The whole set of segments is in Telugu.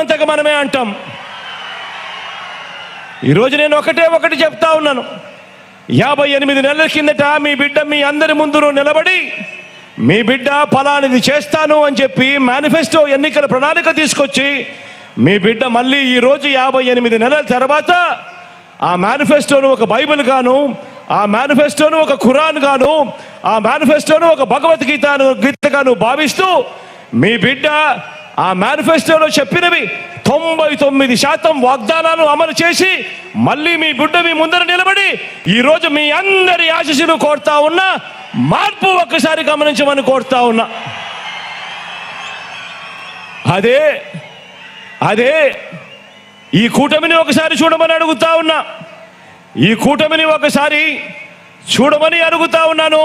అంతకు మనమే అంటాం. ఈరోజు నేను ఒకటే ఒకటి చెప్తా ఉన్నాను. యాభై ఎనిమిది నెలల కిందట మీ బిడ్డ మీ అందరి ముందు నిలబడి మీ బిడ్డ ఫలానిది చేస్తాను అని చెప్పి మేనిఫెస్టో ఎన్నికల ప్రణాళిక తీసుకొచ్చి మీ బిడ్డ మళ్ళీ ఈరోజు యాభై ఎనిమిది నెలల తర్వాత ఆ మేనిఫెస్టోను ఒక బైబిల్ గాను ఆ మేనిఫెస్టోను ఒక ఖురాన్ గాను ఆ మేనిఫెస్టోను ఒక భగవద్గీతను గీతగాను భావిస్తూ మీ బిడ్డ ఆ మేనిఫెస్టోలో చెప్పినవి తొంభై తొమ్మిది శాతం వాగ్దానాలు అమలు చేసి మళ్ళీ మీ బిడ్డ మీ ముందర నిలబడి ఈరోజు మీ అందరి ఆశీస్సులు కోరుతా ఉన్నా మార్పు ఒక్కసారి గమనించమని కోరుతా ఉన్నా. అదే అదే ఈ కూటమిని ఒకసారి చూడమని అడుగుతా ఉన్నా. ఈ కూటమిని ఒకసారి చూడమని అడుగుతా ఉన్నాను.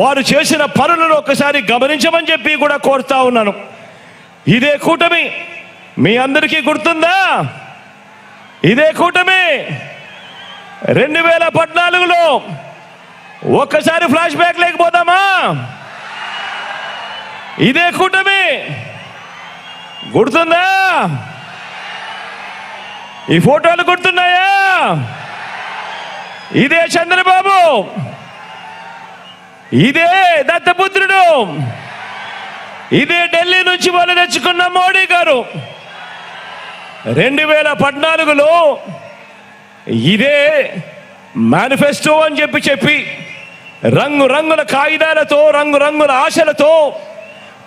వారు చేసిన పనులను ఒకసారి గమనించమని చెప్పి కూడా కోరుతా ఉన్నాను. ఇదే కూటమి. మీ అందరికీ గుర్తుందా? ఇదే కూటమి. రెండు వేల పద్నాలుగులో ఒక్కసారి ఫ్లాష్ బ్యాక్ లేకపోదామా ఇదే కూటమి. గుర్తుందా? ఈ ఫోటోలు గుర్తున్నాయా? ఇదే చంద్రబాబు. ఇదే దత్తపుత్రుడు. ఇదే ఢిల్లీ నుంచి వాళ్ళు తెచ్చుకున్న మోడీ గారు. రెండు వేల పద్నాలుగులో ఇదే మేనిఫెస్టో అని చెప్పి చెప్పి రంగు రంగుల కాగితాలతో రంగు రంగుల ఆశలతో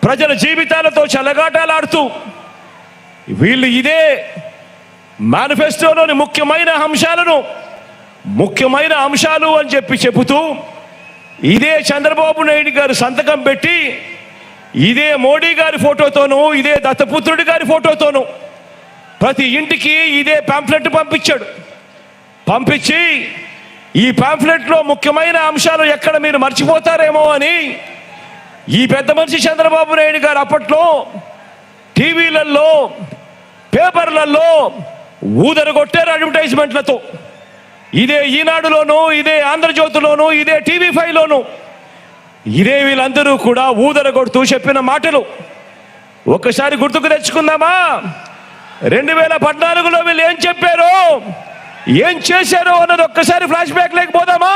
ప్రజల జీవితాలతో చల్లగాటాలాడుతూ వీళ్ళు ఇదే మేనిఫెస్టోలోని ముఖ్యమైన అంశాలను ముఖ్యమైన అంశాలు అని చెప్పి చెబుతూ ఇదే చంద్రబాబు నాయుడు గారు సంతకం పెట్టి ఇదే మోడీ గారి ఫోటోతోనూ ఇదే దత్తపుత్రుడి గారి ఫోటోతోనూ ప్రతి ఇంటికి ఇదే పాంఫ్లెట్ పంపించాడు. పంపించి ఈ పాంఫ్లెట్లో ముఖ్యమైన అంశాలు ఎక్కడ మీరు మర్చిపోతారేమో అని ఈ పెద్ద మనిషి చంద్రబాబు నాయుడు గారు అప్పట్లో టీవీలలో పేపర్లలో ఊదర కొట్టారు అడ్వర్టైజ్మెంట్లతో ఇదే ఈనాడులోను ఇదే ఆంధ్రజ్యోతిలోను ఇదే టీవీ ఫైవ్లోను ఇదే వీళ్ళందరూ కూడా ఊదర కొడుతూ చెప్పిన మాటలు. ఒక్కసారి గుర్తుకు తెచ్చుకుందామా? రెండు వేల పద్నాలుగులో వీళ్ళు ఏం చెప్పారు? ఏం చేశారు అన్నది ఒక్కసారి ఫ్లాష్ బ్యాక్ లేకపోదామా?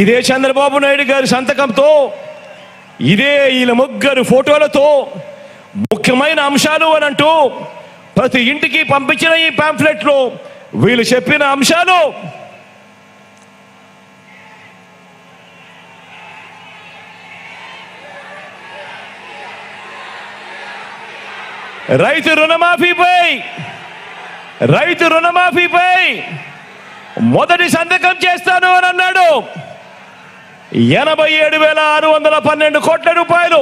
ఇదే చంద్రబాబు నాయుడు గారి సంతకంతో ఇదే వీళ్ళ ముగ్గురు ఫోటోలతో ముఖ్యమైన అంశాలు అని అంటూ ప్రతి ఇంటికి పంపించిన ఈ పాంఫ్లెట్లో వీళ్ళు చెప్పిన అంశాలు. రైతు రుణమాఫీపై రైతు రుణమాఫీపై మొదటి సంతకం చేస్తాను అని అన్నాడు ఎనభై ఏడు వేల ఆరు వందల పన్నెండు కోట్ల రూపాయలు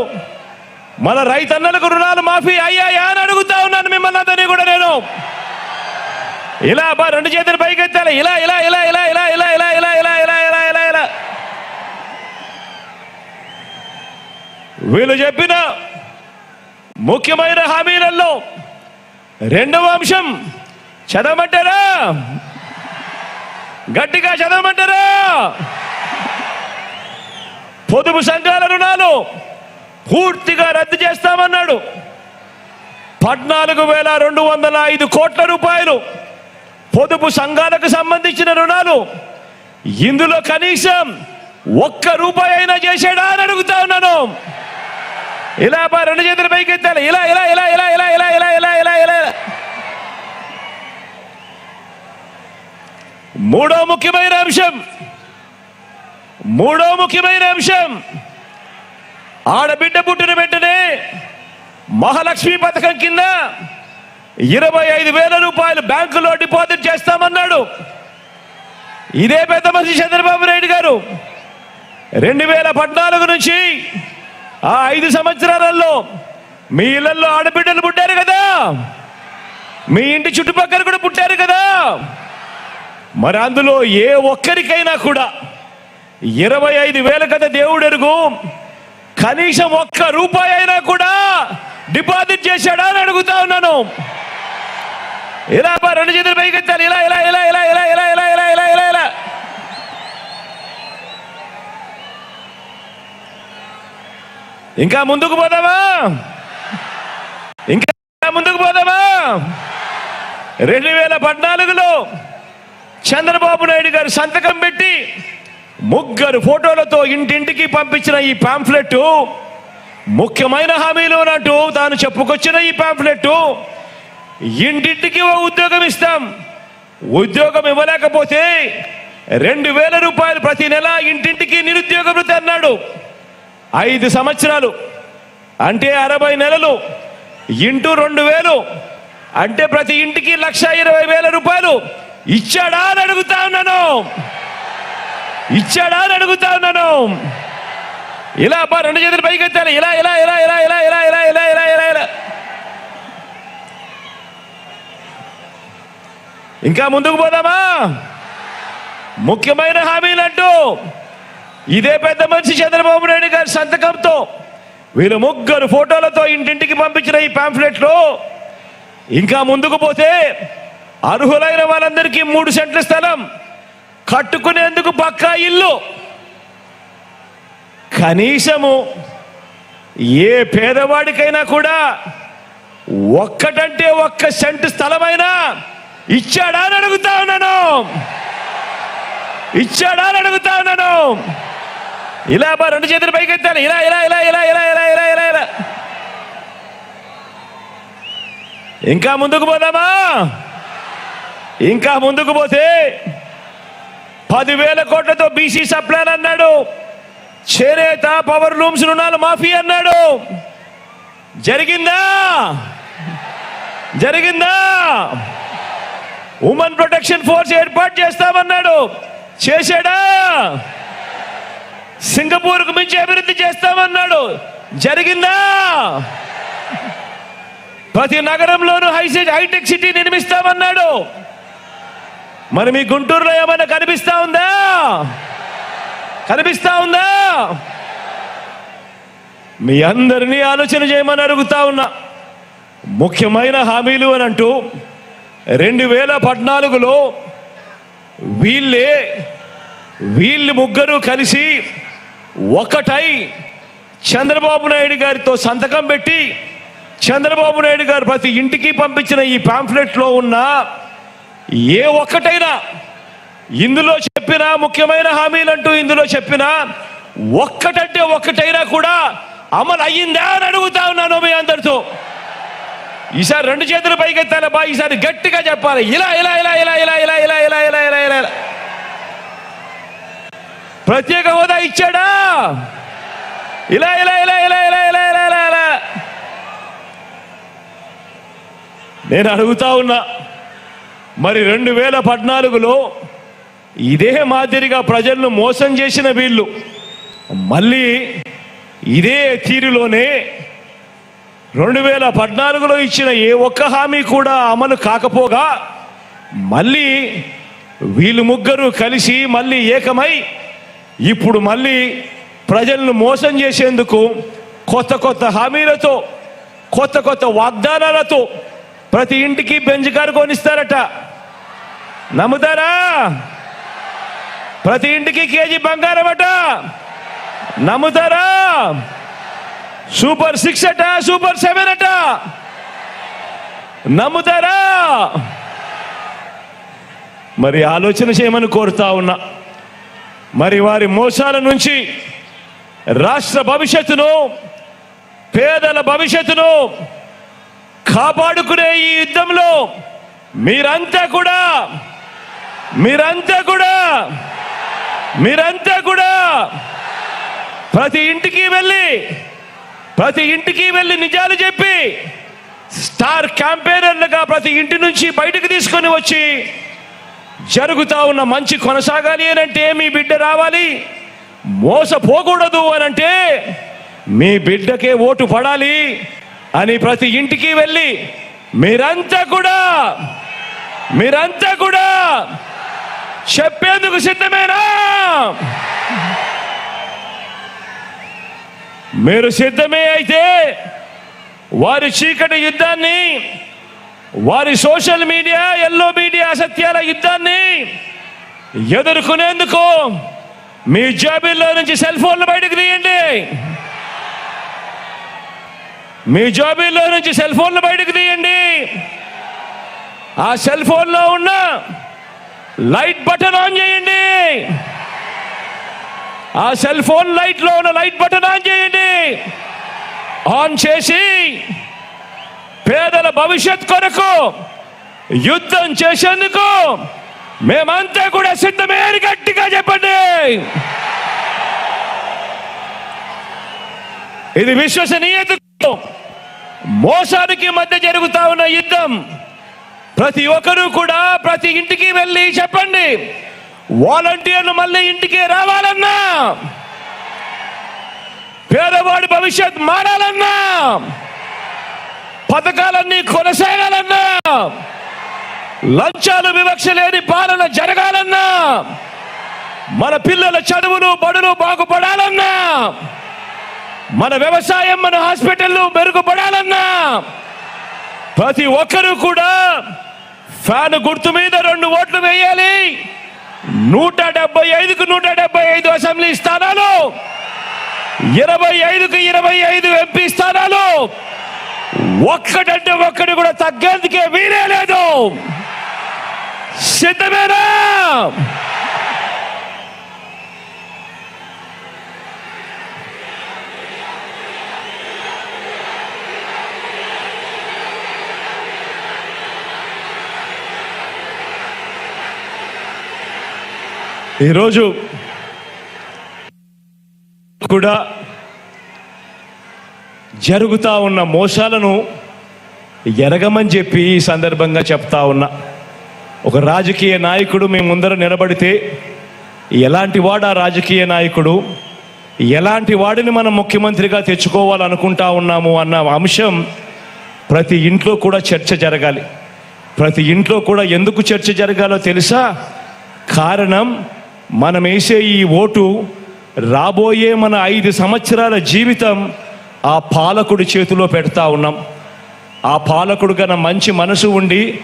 మన రైతన్నలకు రుణాలు మాఫీ అయ్యాయా అని అడుగుతా ఉన్నాను మిమ్మల్ని అందరినీ కూడా నేను ఇలా బా రెండు చేతులు పైకెత్తాలి ఇలా ఇలా ఇలా ఇలా ఇలా ఇలా ఇలా ఇలా ఇలా ఇలా ఇలా ఇలా ఇలా వీళ్ళు చెప్పిన ముఖ్యమైన హామీలలో రెండవ అంశం చదవమంటారా? గట్టిగా చదవమంటారా? పొదుపు సంఘాల రుణాలు పూర్తిగా రద్దు చేస్తామన్నాడు. పద్నాలుగు వేల రెండు వందల ఐదు కోట్ల రూపాయలు పొదుపు సంఘాలకు సంబంధించిన రుణాలు ఇందులో కనీసం ఒక్క రూపాయి అయినా చేశాడా అని అడుగుతా ఉన్నాను. ఇలా బా రెండు చేతులు పైకి ఎత్తాలి. ఇలా ఇలా ఇలా ఇలా ఇలా ఇలా ఇలా ఇలా ఇలా ఇలా. మూడో ముఖ్యమైన అంశం. మూడో ముఖ్యమైన అంశం. ఆడబిడ్డ పుట్టిన వెంటనే మహాలక్ష్మి పథకం కింద ఇరవై ఐదు వేల రూపాయలు బ్యాంకులో డిపాజిట్ చేస్తామన్నాడు. ఇదే పెద్ద మనిషి చంద్రబాబు నాయుడు గారు. రెండు వేల పద్నాలుగు నుంచి ఆ ఐదు సంవత్సరాలలో మీ ఇళ్ళలో ఆడబిడ్డలు పుట్టారు కదా. మీ ఇంటి చుట్టుపక్కల కూడా పుట్టారు కదా. మరి అందులో ఏ ఒక్కరికైనా కూడా ఇరవై ఐదు వేల కదా దేవుడు ఎరుగు కనీసం ఒక్క రూపాయి అయినా కూడా డిపాజిట్ చేశాడా అని అడుగుతా ఉన్నాను. ఇలా రెండు చేతులు పైకెత్తాలి ఇలా ఇలా ఇలా ఇలా ఇలా ఇలా ఇలా ఇలా ఇలా ఇలా. ఇంకా ముందుకు పోదామా? ఇంకా ముందుకు పోదామా? రెండు వేల పద్నాలుగులో చంద్రబాబు నాయుడు గారు సంతకం పెట్టి ముగ్గురు ఫోటోలతో ఇంటింటికి పంపించిన ఈ పాంఫ్లెట్ ముఖ్యమైన హామీలు అన్నట్టు తాను చెప్పుకొచ్చిన ఈ పాంఫ్లెట్ ఇంటింటికి ఓ ఉద్యోగం ఇస్తాం. ఉద్యోగం ఇవ్వలేకపోతే రెండు వేల రూపాయలు ప్రతి నెల ఇంటింటికి నిరుద్యోగ వృత్తి అన్నాడు. ఐదు సంవత్సరాలు అంటే అరవై నెలలు ఇంటూ రెండు వేలు అంటే ప్రతి ఇంటికి లక్ష ఇరవై వేల రూపాయలు ఇచ్చాడా అని అడుగుతా ఉన్నాను ఇచ్చాడా అని అడుగుతా ఉన్నాను ఇలా అబ్బా రెండు చేతులు పైకి ఎత్తాలి ఇలా ఇలా ఇలా ఇలా ఇలా ఇలా ఇలా ఇలా ఇలా ఇలా ఇలా ఇంకా ముందుకు పోదామా ముఖ్యమైన హామీలంటూ ఇదే పెద్ద మనిషి చంద్రబాబు నాయుడు సంతకంతో వీళ్ళు ముగ్గురు ఫోటోలతో ఇంటింటికి పంపించిన ఈ పాంఫ్లెట్లో ఇంకా ముందుకు పోతే అర్హులైన వాళ్ళందరికీ మూడు సెంట్ల స్థలం కట్టుకునేందుకు పక్కా ఇల్లు. కనీసము ఏ పేదవాడికైనా కూడా ఒక్కటంటే ఒక్క సెంటు స్థలమైనా ఇచ్చాడా అని అడుగుతా ఉన్నాను. ఇచ్చాడా అని అడుగుతా ఉన్నాను. ఇలా బా రెండు చేతులు పైకి ఎత్తాను ఇలా ఇలా ఇలా ఇలా ఇలా ఇలా ఇలా ఇలా ఇలా. ఇంకా ముందుకు పోదామా? ఇంకా ముందుకు పోతే పదివేల కోట్లతో బీసీ సప్లాన్ అన్నాడు. చేనేత పవర్ లూమ్స్ రుణాలు మాఫీ అన్నాడు. జరిగిందా? జరిగిందా? ఉమెన్ ప్రొటెక్షన్ ఫోర్స్ ఏర్పాటు చేస్తామన్నాడు. చేశాడా? సింగపూర్కు మించి అభివృద్ధి చేస్తామన్నాడు. జరిగిందా? ప్రతి నగరంలోనూ హైసెట్ హైటెక్ సిటీ నిర్మిస్తామన్నాడు. మరి మీ గుంటూరులో ఏమైనా కనిపిస్తా ఉందా? కనిపిస్తా ఉందా? మీ అందరినీ ఆలోచన చేయమని అడుగుతా ఉన్నా. ముఖ్యమైన హామీలు అని అంటూ రెండు వేల పద్నాలుగులో వీళ్ళే వీళ్ళు ముగ్గురు కలిసి ఒకటై చంద్రబాబు నాయుడు గారితో సంతకం పెట్టి చంద్రబాబు నాయుడు గారు ప్రతి ఇంటికి పంపించిన ఈ పాంఫ్లెట్లో ఉన్న ఏ ఒక్కటైనా ఇందులో చెప్పిన ముఖ్యమైన హామీలంటూ ఇందులో చెప్పిన ఒక్కటంటే ఒక్కటైనా కూడా అమలు అయ్యిందా అని అడుగుతా ఉన్నాను మీ అందరితో ఈసారి రెండు చేతులు పైకెత్తాలి బా ఈసారి గట్టిగా చెప్పాలి ఇలా ఇలా ఇలా ఇలా ఇలా ఇలా ఇలా ఇలా ఇలా ఇలా ఇలా ఇలా ప్రత్యేక హోదా ఇచ్చాడా? ఇలా ఇలా ఇలా ఇలా ఇలా ఇలా ఇలా ఇలా ఇలా. నేను అడుగుతా ఉన్నా మరి రెండు వేల పద్నాలుగులో ఇదే మాదిరిగా ప్రజలను మోసం చేసిన వీళ్ళు మళ్ళీ ఇదే తీరులోనే రెండు వేల పద్నాలుగులో ఇచ్చిన ఏ ఒక్క హామీ కూడా అమలు కాకపోగా మళ్ళీ వీళ్ళు ముగ్గురు కలిసి మళ్ళీ ఏకమై ఇప్పుడు మళ్ళీ ప్రజలను మోసం చేసేందుకు కొత్త కొత్త హామీలతో కొత్త కొత్త వాగ్దానాలతో ప్రతి ఇంటికి బెంచ్ కారు కొనిస్తారట. నమ్ముతారా? ప్రతి ఇంటికి కేజీ బంగారం అట. నమ్ముతారా? సూపర్ సిక్స్ అట సూపర్ సెవెన్ అట. నమ్ముతారా? మరి ఆలోచన చేయమని కోరుతా ఉన్నా. మరి వారి మోసాల నుంచి రాష్ట్ర భవిష్యత్తును పేదల భవిష్యత్తును కాపాడుకునే ఈ యుద్ధంలో మీరంతా కూడా మీరంతా కూడా మీరంతా కూడా ప్రతి ఇంటికి వెళ్ళి ప్రతి ఇంటికి వెళ్ళి నిజాలు చెప్పి స్టార్ క్యాంపెయినర్లుగా ప్రతి ఇంటి నుంచి బయటకు తీసుకొని వచ్చి జరుగుతూ ఉన్న మంచి కొనసాగాలి అని అంటే మీ బిడ్డ రావాలి. మోసపోకూడదు అనంటే మీ బిడ్డకే ఓటు పడాలి అని ప్రతి ఇంటికి వెళ్ళి మీరంతా కూడా మీరంతా కూడా చెప్పేందుకు సిద్ధమేనా? మీరు సిద్ధమే అయితే వారి చీకటి యుద్ధాన్ని వారి సోషల్ మీడియా ఎల్లో మీడియా అసత్యాల యుద్ధాన్ని ఎదుర్కొనేందుకు మీ జాబిల్లో నుంచి సెల్ ఫోన్లు బయటకు తీయండి. మీ జాబిల్లో నుంచి సెల్ ఫోన్లు బయటకు తీయండి. ఆ సెల్ ఫోన్లో ఉన్న లైట్ బటన్ ఆన్ చేయండి. ఆ సెల్ ఫోన్ లైట్లో ఉన్న లైట్ బటన్ ఆన్ చేయండి. ఆన్ చేసి పేదల భవిష్యత్ కొరకు యుద్ధం చేసేందుకు మేమంతా కూడా సిద్ధమే గట్టిగా చెప్పండి. ఇది విశ్వసనీయతకు మోసానికి మధ్య జరుగుతా ఉన్న యుద్ధం ప్రతి ఒక్కరూ కూడా ప్రతి ఇంటికి వెళ్ళి చెప్పండి. వాలంటీర్లు మళ్ళీ ఇంటికి రావాలన్నా పేదవాడి భవిష్యత్ మారాలన్నా పథకాలన్నీ కొనసాగాలన్నా. లంచాలు వివక్ష లేని పాలన జరగాలన్నా. మన పిల్లల చదువులు బడులు బాగుపడాలన్నా. మన వ్యవసాయం మన హాస్పిటల్లు మెరుగుపడాలన్నా. ప్రతి ఒక్కరూ కూడా ఫ్యాన్ గుర్తు మీద రెండు ఓట్లు వేయాలి. నూట డెబ్బై ఐదుకు నూట డెబ్బై ఐదు అసెంబ్లీ స్థానాలు. ఇరవై ఐదుకు ఇరవై ఐదు ఎంపీ స్థానాలు. ఒక్కడంటే ఒక్కటి కూడా తగ్గేందుకే వీలే లేదు. సిద్ధమేనా? ఈరోజు కూడా జరుగుతూ ఉన్న మోసాలను ఎరగమని చెప్పి ఈ సందర్భంగా చెప్తా ఉన్నా. ఒక రాజకీయ నాయకుడు మేము ముందర నిలబడితే ఎలాంటి వాడు ఆ రాజకీయ నాయకుడు? ఎలాంటి వాడిని మనం ముఖ్యమంత్రిగా తెచ్చుకోవాలనుకుంటా ఉన్నాము అన్న అంశం ప్రతి ఇంట్లో కూడా చర్చ జరగాలి. ప్రతి ఇంట్లో కూడా ఎందుకు చర్చ జరగాలో తెలుసా? కారణం మనం వేసే ఈ ఓటు రాబోయే మన ఐదు సంవత్సరాల జీవితం ఆ పాలకుడి చేతిలో పెడతా ఉన్నాం. ఆ పాలకుడు గన మంచి మనసు ఉండి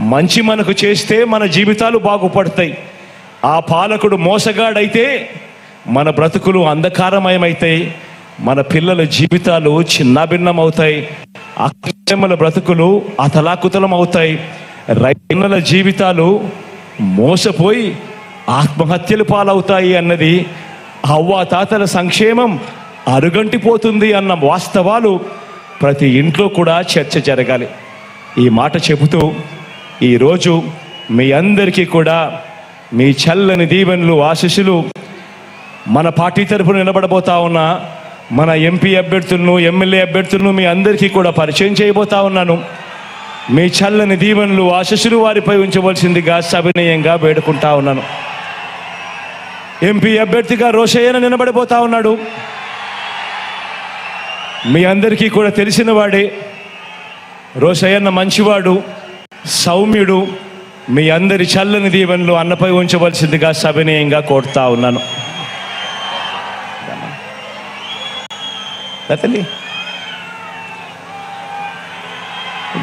మంచి మనకు చేస్తే మన జీవితాలు బాగుపడతాయి. ఆ పాలకుడు మోసగాడైతే మన బ్రతుకులు అంధకారమయమవుతాయి మన పిల్లల జీవితాలు చిన్నాభిన్నమవుతాయి. అక్రమల బ్రతుకులు అతలాకుతలం అవుతాయి రైతుల జీవితాలు మోసపోయి ఆత్మహత్యలు పాలవుతాయి అన్నది అవ్వ తాతల సంక్షేమం అరుగంటిపోతుంది అన్న వాస్తవాలు ప్రతి ఇంట్లో కూడా చర్చ జరగాలి. ఈ మాట చెబుతూ ఈరోజు మీ అందరికీ కూడా మీ చల్లని దీవెనలు ఆశీస్సులు మన పార్టీ తరఫున నిలబడబోతా ఉన్న మన ఎంపీ అభ్యర్థులను ఎమ్మెల్యే అభ్యర్థులను మీ అందరికీ కూడా పరిచయం చేయబోతా ఉన్నాను. మీ చల్లని దీవెనలు ఆశస్సులు వారిపై ఉంచవలసిందిగా సవినయంగా వేడుకుంటా ఉన్నాను. ఎంపీ అభ్యర్థిగా రోషయ్యన నిలబడిపోతా ఉన్నాడు. మీ అందరికీ కూడా తెలిసిన వాడే రోషయ్యన్న మంచివాడు సౌమ్యుడు మీ అందరి చల్లని దీవెనలు అన్నపై ఉంచవలసిందిగా సవినయంగా కోరుతా ఉన్నాను. తల్లి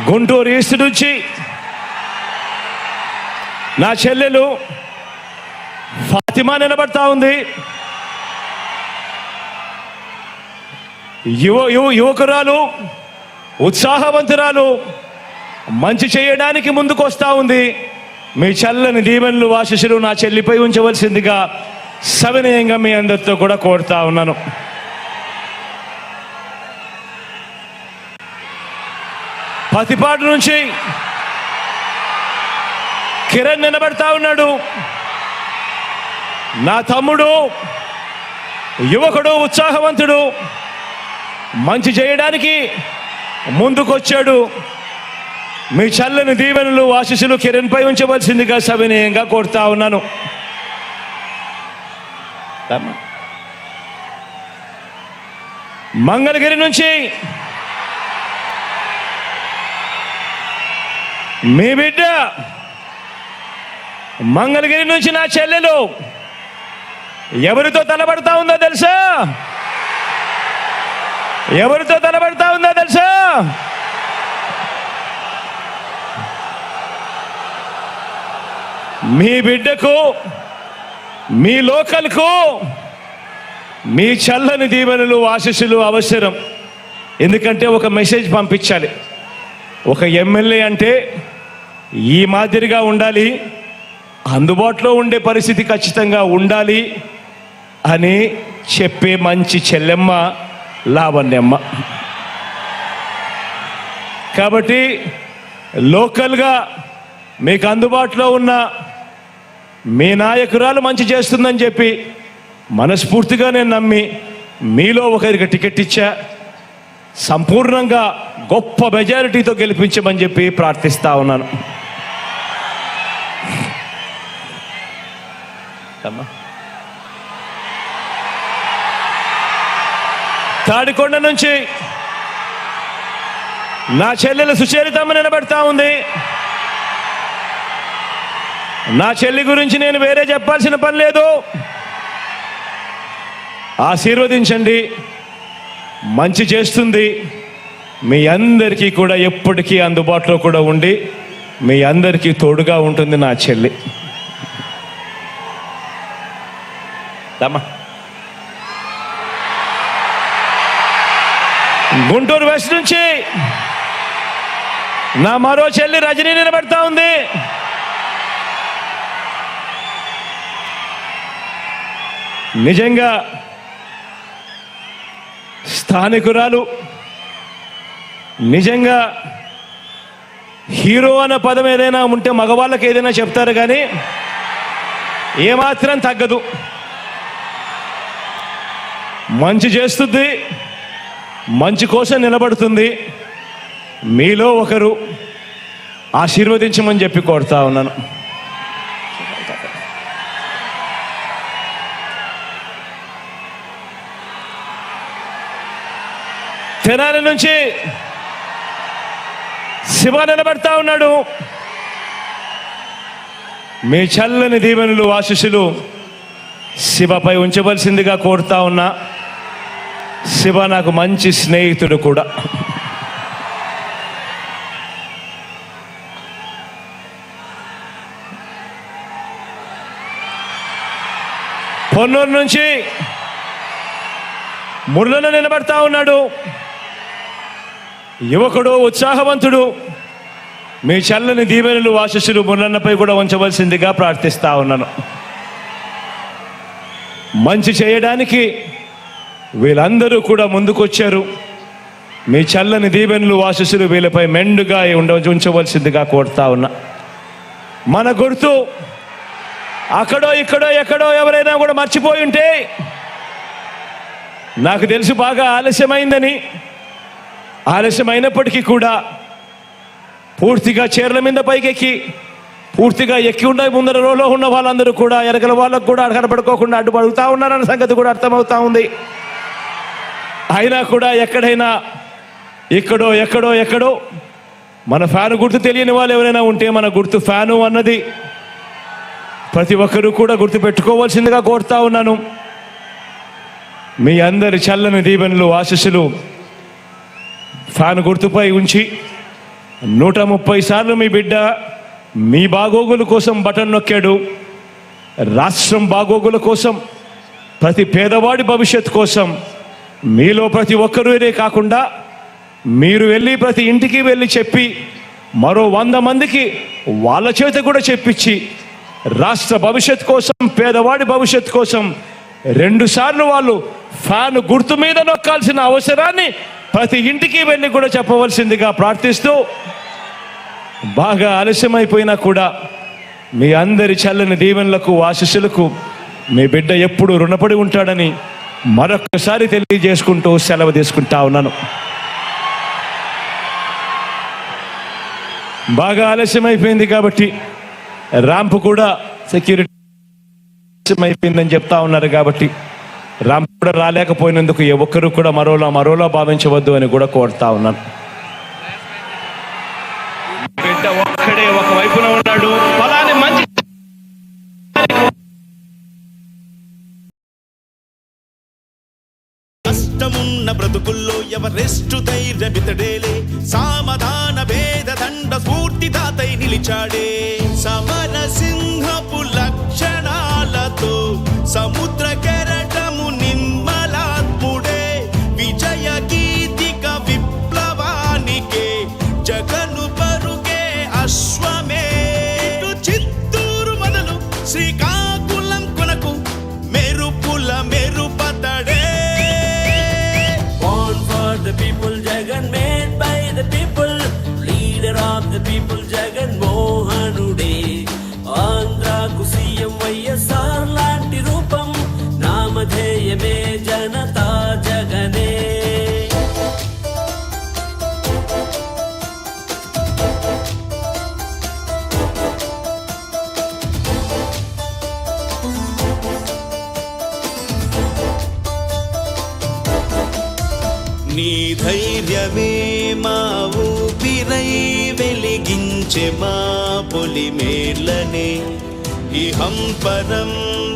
గుంటూరు ఈస్ట్ నుంచి నా చెల్లెలు ఫాతిమా నిలబడతా ఉంది. యువ యువ యువకురాలు ఉత్సాహవంతురాలు మంచి చేయడానికి ముందుకు వస్తూ ఉంది. మీ చల్లని దీవెనలు ఆశీస్సులు నా చెల్లిపై ఉంచవలసిందిగా సవినయంగా మీ అందరితో కూడా కోరుతా ఉన్నాను. పతిపాటు నుంచి కిరణ్ నిలబడతా ఉన్నాడు. నా తమ్ముడు యువకుడు ఉత్సాహవంతుడు మంచి చేయడానికి ముందుకొచ్చాడు. మీ చల్లని దీవెనలు ఆశీస్సులు కిరణ్పై ఉంచవలసిందిగా సవినయంగా కోరుతా ఉన్నాను. మంగళగిరి నుంచి మీ బిడ్డ మంగళగిరి నుంచి నా చెల్లెలు ఎవరితో తలబడతా ఉందో తెలుసా? ఎవరితో తలబడతా ఉందో తెలుసా? మీ బిడ్డకు మీ లోకల్కు మీ చల్లని దీవెనలు ఆశీస్సులు అవసరం. ఎందుకంటే ఒక మెసేజ్ పంపించాలి. ఒక ఎమ్మెల్యే అంటే ఈ మాదిరిగా ఉండాలి అందుబాటులో ఉండే పరిస్థితి ఖచ్చితంగా ఉండాలి అని చెప్పే మంచి చెల్లెమ్మ లావణ్యమ్మ. కాబట్టి లోకల్గా మీకు అందుబాటులో ఉన్న మీ నాయకురాలు మంచి చేస్తుందని చెప్పి మనస్ఫూర్తిగా నేను నమ్మి మీలో ఒకరికి టికెట్ ఇచ్చా. సంపూర్ణంగా గొప్ప మెజారిటీతో గెలిపించమని చెప్పి ప్రార్థిస్తా ఉన్నాను. అమ్మా. తాడికొండ నుంచి నా చెల్లెలు సుచరితమ్మ నిలబడతా ఉంది. నా చెల్లి గురించి నేను వేరే చెప్పాల్సిన పని లేదు. ఆశీర్వదించండి. మంచి చేస్తుంది. మీ అందరికీ కూడా ఎప్పటికీ అందుబాటులో కూడా ఉండి మీ అందరికీ తోడుగా ఉంటుంది నా చెల్లి. దమ్మా గుంటూరు వెస్ట్ నుంచి నా మరో చెల్లి రజనీ నిలబెడతా ఉంది. నిజంగా స్థానికురాలు నిజంగా హీరో అన్న పదం ఏదైనా ఉంటే మగవాళ్ళకి ఏదైనా చెప్తారు కానీ ఏమాత్రం తగ్గదు. మంచి చేస్తుంది. మంచి కోసం నిలబడుతుంది. మీలో ఒకరు ఆశీర్వదించమని చెప్పి కోరుతా ఉన్నాను. తెనాలి నుంచి శివ నిలబడతా ఉన్నాడు. మీ చల్లని దీవెనలు ఆశిషులు శివపై ఉంచవలసిందిగా కోరుతా ఉన్నా. శివ నాకు మంచి స్నేహితుడు కూడా. పొన్నూరు నుంచి మురళన నిలబడతా ఉన్నాడు. యువకుడు ఉత్సాహవంతుడు. మీ చల్లని దీవెనలు ఆశస్సులు మురళన్నపై కూడా ఉంచవలసిందిగా ప్రార్థిస్తా ఉన్నాను. మంచి చేయడానికి వీళ్ళందరూ కూడా ముందుకొచ్చారు. మీ చల్లని దీవెనలు వాసిసులు వీళ్ళపై మెండుగా ఉండ ఉంచవలసిందిగా కోరుతా ఉన్నా. మన గుర్తు అక్కడో ఇక్కడో ఎక్కడో ఎవరైనా కూడా మర్చిపోయి ఉంటే నాకు తెలుసు బాగా ఆలస్యమైందని. ఆలస్యమైనప్పటికీ కూడా పూర్తిగా చీరల మీద పైకెక్కి పూర్తిగా ఎక్కి ఉండే ముందర రోలో ఉన్న వాళ్ళందరూ కూడా ఎరగల వాళ్ళకు కూడా కనపడుకోకుండా అడ్డుపడుతూ ఉన్నారన్న సంగతి కూడా అర్థమవుతా ఉంది. అయినా కూడా ఎక్కడైనా ఎక్కడో ఎక్కడో ఎక్కడో మన ఫ్యాన్ గుర్తు తెలియని వాళ్ళు ఎవరైనా ఉంటే మన గుర్తు ఫ్యాను అన్నది ప్రతి ఒక్కరూ కూడా గుర్తు పెట్టుకోవాల్సిందిగా కోరుతా ఉన్నాను. మీ అందరి చల్లని దీవెనలు ఆశస్సులు ఫ్యాన్ గుర్తుపై ఉంచి నూట ముప్పై సార్లు మీ బిడ్డ మీ బాగోగుల కోసం బటన్ నొక్కాడు. రాష్ట్రం బాగోగుల కోసం ప్రతి పేదవాడి భవిష్యత్ కోసం మీలో ప్రతి ఒక్కరూనే కాకుండా మీరు వెళ్ళి ప్రతి ఇంటికి వెళ్ళి చెప్పి మరో వంద మందికి వాళ్ళ చేత కూడా చెప్పించి రాష్ట్ర భవిష్యత్ కోసం పేదవాడి భవిష్యత్ కోసం రెండు సార్లు వాళ్ళు ఫ్యాన్ గుర్తు మీద నొక్కాల్సిన అవసరాన్ని ప్రతి ఇంటికి వెళ్ళి కూడా చెప్పవలసిందిగా ప్రార్థిస్తూ బాగా ఆలస్యమైపోయినా కూడా మీ అందరి చల్లని దీవెనలకు ఆశీస్సులకు మీ బిడ్డ ఎప్పుడు రుణపడి ఉంటాడని మరొకసారి తెలియజేసుకుంటూ సెలవు తీసుకుంటా ఉన్నాను బాగా ఆలస్యమైపోయింది కాబట్టి ర్యాంప్ కూడా సెక్యూరిటీ అయిపోయిందని చెప్తా ఉన్నారు కాబట్టి ర్యాంప్ కూడా రాలేకపోయినందుకు ఏ ఒక్కరూ కూడా మరోలా మరోలా భావించవద్దు అని కూడా కోరుతా ఉన్నాను బిడ్డ ఒక్కడే ఒక వైపున ఉన్న బ్రతుకుల్లో ఎవరెస్టు ధైర్యమితడేలే సామధాన భేద దండ స్ఫూర్తి తాతై నిలిచాడే. సమర సింహపు లక్షణాలతో సముద్రకే మా ఇహం పరం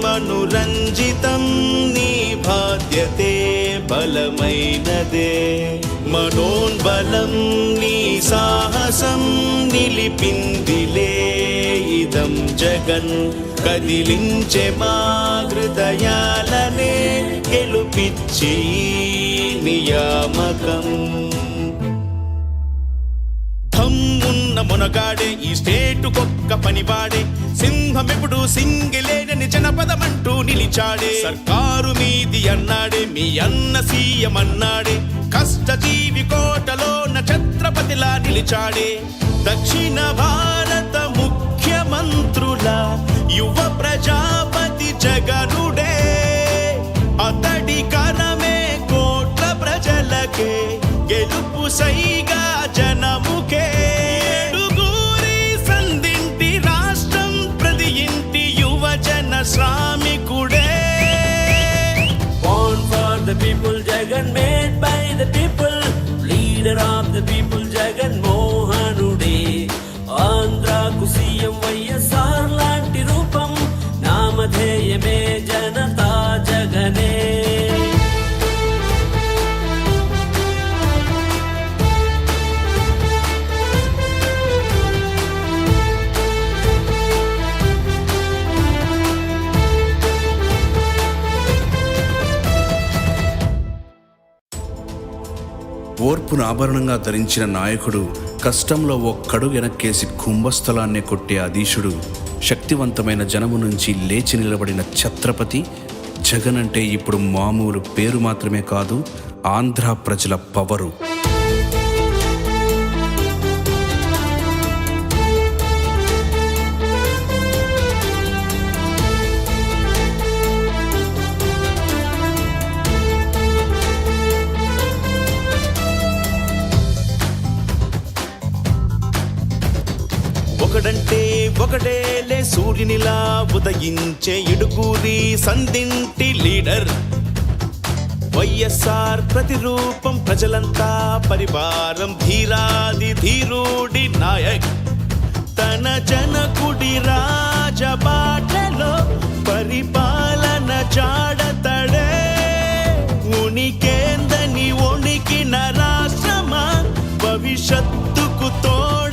మనురంజితం నీ బాధ్యతే బలమైనదే. మనోన్బలం నీ సాహసం నిలిపిందిలే. ఇదం జగన్ కదిలించే మా హృదయాలనే. గెలుపిచ్చి నియామకం. ఉన్న మునగాడే ఈ స్టేటు కొక్క పనివాడే. సింహం ఎప్పుడు సింగిలేనని జనపదమంటూ నిలిచాడే. సర్కారు మీది అన్నాడే మీ అన్న సీఎం అన్నాడే. కష్టజీవి కోటలో ఛత్రపతిలా నిలిచాడే. దక్షిణ భారత ఓర్పును ఆభరణంగా ధరించిన నాయకుడు కష్టంలో ఒక్కడు వెనక్కేసి కుంభస్థలాన్నే కొట్టే అధీశుడు శక్తివంతమైన జనము నుంచి లేచి నిలబడిన ఛత్రపతి జగన్ అంటే ఇప్పుడు మామూలు పేరు మాత్రమే కాదు ఆంధ్ర ప్రజల పవరు. ఒకడంటే ఒకటేలే సూర్యునిలా ఉదయించే ఇడుకూరి సంధింటి లీడర్. వైఎస్ఆర్ ప్రతిరూపం ప్రజలంతా పరివారం ధీరాది ధీరుడి నాయక్. తన జనకుడి రాజబాటలో పరిపాలన చాడతడే. ఉనికేందని ఉనికి నరాశ్రమ భవిష్యత్తుకు తోడు